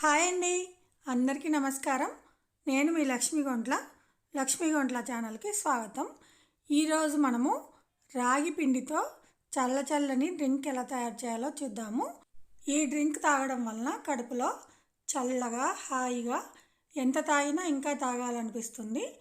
Hi అండి. అందరికీ నమస్కారం. నేను మీ లక్ష్మీ గొంట్ల. లక్ష్మీ గొంట్ల ఛానల్కి స్వాగతం. ఈరోజు మనము రాగి పిండితో చల్ల చల్లని డ్రింక్ ఎలా తయారు చేయాలో చూద్దాము. ఈ డ్రింక్ తాగడం వలన కడుపులో చల్లగా హాయిగా ఎంత తాగినా ఇంకా తాగాలనిపిస్తుంది.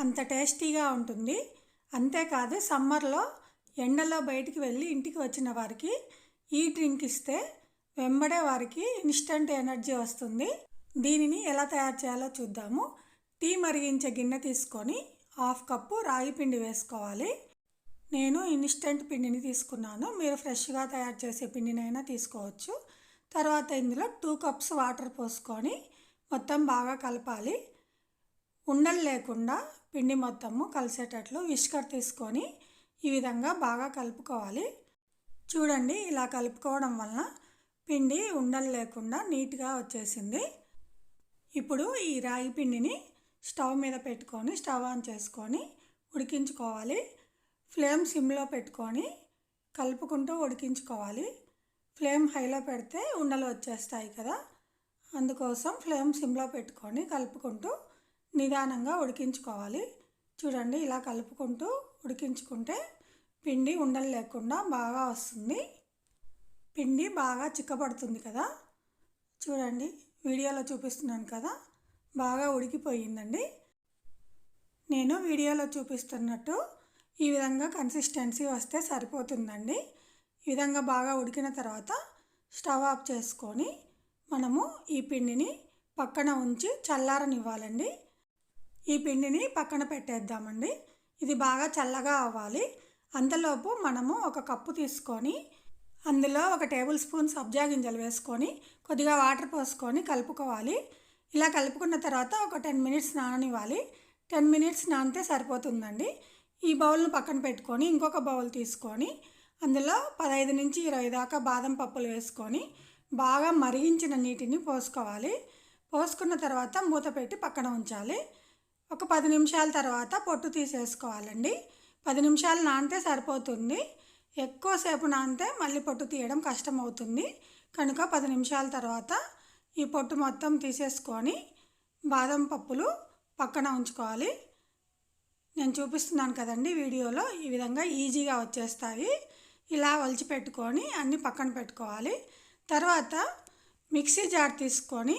అంత టేస్టీగా ఉంటుంది. అంతేకాదు సమ్మర్లో ఎండలో బయటికి వెళ్ళి ఇంటికి వచ్చిన వారికి ఈ డ్రింక్ ఇస్తే వెంబడే వారికి ఇన్స్టంట్ ఎనర్జీ వస్తుంది. దీనిని ఎలా తయారు చేయాలో చూద్దాము. టీ మరిగించే గిన్నె తీసుకొని హాఫ్ కప్పు రాగి పిండి వేసుకోవాలి. నేను ఇన్స్టంట్ పిండిని తీసుకున్నాను. మీరు ఫ్రెష్గా తయారు చేసే పిండినైనా తీసుకోవచ్చు. తర్వాత ఇందులో టూ కప్స్ వాటర్ పోసుకొని మొత్తం బాగా కలపాలి. ఉండలు లేకుండా పిండి మొత్తము కలిసేటట్లు విష్కర్ తీసుకొని ఈ విధంగా బాగా కలుపుకోవాలి. చూడండి ఇలా కలుపుకోవడం వలన పిండి ఉండలు లేకుండా నీట్గా వచ్చేసింది. ఇప్పుడు ఈ రాగి పిండిని స్టవ్ మీద పెట్టుకొని స్టవ్ ఆన్ చేసుకొని ఉడికించుకోవాలి. ఫ్లేమ్ సిమ్లో పెట్టుకొని కలుపుకుంటూ ఉడికించుకోవాలి. ఫ్లేమ్ హైలో పెడితే ఉండలు వచ్చేస్తాయి కదా. అందుకోసం ఫ్లేమ్ సిమ్లో పెట్టుకొని కలుపుకుంటూ నిదానంగా ఉడికించుకోవాలి. చూడండి ఇలా కలుపుకుంటూ ఉడికించుకుంటే పిండి ఉండలు లేకుండా బాగా వస్తుంది. పిండి బాగా చిక్కబడుతుంది కదా. చూడండి వీడియోలో చూపిస్తున్నాను కదా. బాగా ఉడికిపోయిందండి. నేను వీడియోలో చూపిస్తున్నట్టు ఈ విధంగా కన్సిస్టెన్సీ వస్తే సరిపోతుందండి. ఈ విధంగా బాగా ఉడికిన తర్వాత స్టవ్ ఆఫ్ చేసుకొని మనము ఈ పిండిని పక్కన ఉంచి చల్లారనివ్వాలండి. ఈ పిండిని పక్కన పెట్టేద్దామండి. ఇది బాగా చల్లగా అవ్వాలి. అంతలోపు మనము ఒక కప్పు తీసుకొని అందులో ఒక టేబుల్ స్పూన్ సబ్జా గింజలు వేసుకొని కొద్దిగా వాటర్ పోసుకొని కలుపుకోవాలి. ఇలా కలుపుకున్న తర్వాత ఒక టెన్ మినిట్స్ నాననివ్వాలి. టెన్ మినిట్స్ నానితే సరిపోతుందండి. ఈ బౌల్ను పక్కన పెట్టుకొని ఇంకొక బౌల్ తీసుకొని అందులో పదహైదు నుంచి ఇరవై దాకా బాదం పప్పులు వేసుకొని బాగా మరిగించిన నీటిని పోసుకోవాలి. పోసుకున్న తర్వాత మూత పెట్టి పక్కన ఉంచాలి. ఒక పది నిమిషాల తర్వాత పొట్టు తీసేసుకోవాలండి. పది నిమిషాలు నానితే సరిపోతుంది. ఎక్కువసేపు నానితే మళ్ళీ పొట్టు తీయడం కష్టం అవుతుంది కనుక పది నిమిషాల తర్వాత ఈ పొట్టు మొత్తం తీసేసుకొని బాదం పప్పులు పక్కన ఉంచుకోవాలి. నేను చూపిస్తున్నాను కదండి వీడియోలో ఈ విధంగా ఈజీగా వచ్చేస్తాయి. ఇలా వలిచిపెట్టుకొని అన్నీ పక్కన పెట్టుకోవాలి. తర్వాత మిక్సీ జార్ తీసుకొని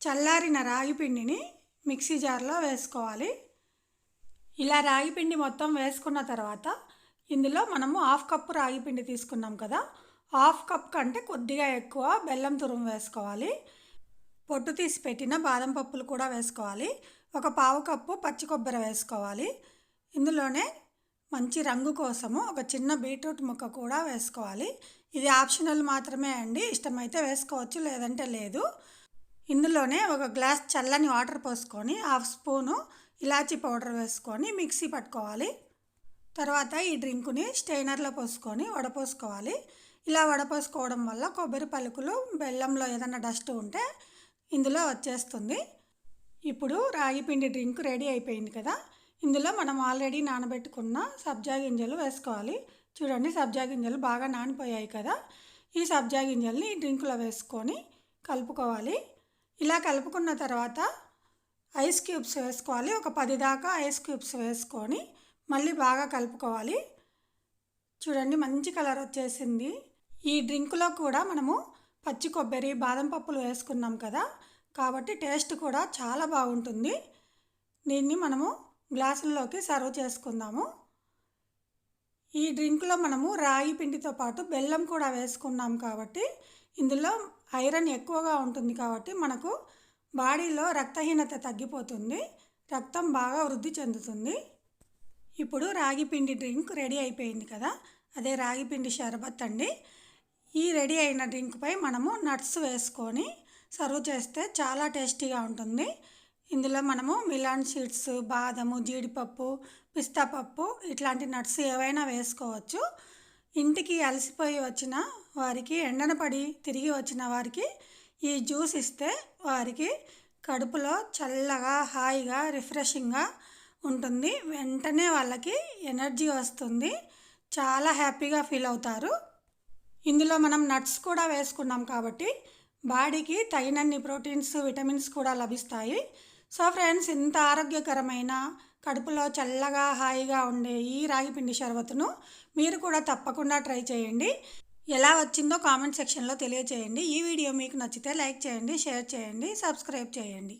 చల్లారిన రాగి పిండిని మిక్సీ జార్లో వేసుకోవాలి. ఇలా రాగి పిండి మొత్తం వేసుకున్న తర్వాత ఇందులో మనము హాఫ్ కప్పు రాగి పిండి తీసుకున్నాం కదా. హాఫ్ కప్ కంటే కొద్దిగా ఎక్కువ బెల్లం తురుము వేసుకోవాలి. పొట్టు తీసి పెట్టిన బాదం పప్పులు కూడా వేసుకోవాలి. ఒక పావు కప్పు పచ్చి కొబ్బరి వేసుకోవాలి. ఇందులోనే మంచి రంగు కోసము ఒక చిన్న బీట్రూట్ ముక్క కూడా వేసుకోవాలి. ఇది ఆప్షనల్ మాత్రమే అండి. ఇష్టమైతే వేసుకోవచ్చు లేదంటే లేదు. ఇందులోనే ఒక గ్లాస్ చల్లని వాటర్ పోసుకొని హాఫ్ స్పూను ఇలాచీ పౌడర్ వేసుకొని మిక్సీ పట్టుకోవాలి. తర్వాత ఈ డ్రింకుని స్టెయినర్లో పోసుకొని వడపోసుకోవాలి. ఇలా వడపోసుకోవడం వల్ల కొబ్బరి పలుకులు బెల్లంలో ఏదైనా డస్ట్ ఉంటే ఇందులో వచ్చేస్తుంది. ఇప్పుడు రాగి పిండి డ్రింక్ రెడీ అయిపోయింది కదా. ఇందులో మనం ఆల్రెడీ నానబెట్టుకున్న సబ్జా గింజలు వేసుకోవాలి. చూడండి సబ్జా గింజలు బాగా నానిపోయాయి కదా. ఈ సబ్జా గింజల్ని ఈ డ్రింకులో వేసుకొని కలుపుకోవాలి. ఇలా కలుపుకున్న తర్వాత ఐస్ క్యూబ్స్ వేసుకోవాలి. ఒక పది దాకా ఐస్ క్యూబ్స్ వేసుకొని మళ్ళీ బాగా కలుపుకోవాలి. చూడండి మంచి కలర్ వచ్చేసింది. ఈ డ్రింకులో కూడా మనము పచ్చి కొబ్బరి బాదం పప్పులు వేసుకున్నాం కదా. కాబట్టి టేస్ట్ కూడా చాలా బాగుంటుంది. దీన్ని మనము గ్లాసుల్లోకి సర్వ్ చేసుకుందాము. ఈ డ్రింక్లో మనము రాగి పిండితో పాటు బెల్లం కూడా వేసుకున్నాం కాబట్టి ఇందులో ఐరన్ ఎక్కువగా ఉంటుంది కాబట్టి మనకు బాడీలో రక్తహీనత తగ్గిపోతుంది. రక్తం బాగా వృద్ధి చెందుతుంది. ఇప్పుడు రాగి పిండి డ్రింక్ రెడీ అయిపోయింది కదా అదే రాగి పిండి షర్బత్ అండి. ఈ రెడీ అయిన డ్రింక్పై మనము నట్స్ వేసుకొని సర్వ్ చేస్తే చాలా టేస్టీగా ఉంటుంది. ఇందులో మనము మిలాన్ సీడ్స్ బాదము జీడిపప్పు పిస్తా పప్పు ఇట్లాంటి నట్స్ ఏవైనా వేసుకోవచ్చు. ఇంటికి అలసిపోయి వచ్చిన వారికి ఎండన పడి తిరిగి వచ్చిన వారికి ఈ జ్యూస్ ఇస్తే వారికి కడుపులో చల్లగా హాయిగా రిఫ్రెషింగ్గా ఉంటుంది. వెంటనే వాళ్ళకి ఎనర్జీ వస్తుంది. చాలా హ్యాపీగా ఫీల్ అవుతారు. ఇందులో మనం నట్స్ కూడా వేసుకున్నాం కాబట్టి బాడీకి తగినన్ని ప్రోటీన్స్ విటమిన్స్ కూడా లభిస్తాయి. సో ఫ్రెండ్స్ ఇంత ఆరోగ్యకరమైన కడుపులో చల్లగా హాయిగా ఉండే ఈ రాగి పిండి షర్బత్తును మీరు కూడా తప్పకుండా ట్రై చేయండి. ఎలా వచ్చిందో కామెంట్ సెక్షన్లో తెలియచేయండి. ఈ వీడియో మీకు నచ్చితే లైక్ చేయండి షేర్ చేయండి సబ్స్క్రైబ్ చేయండి.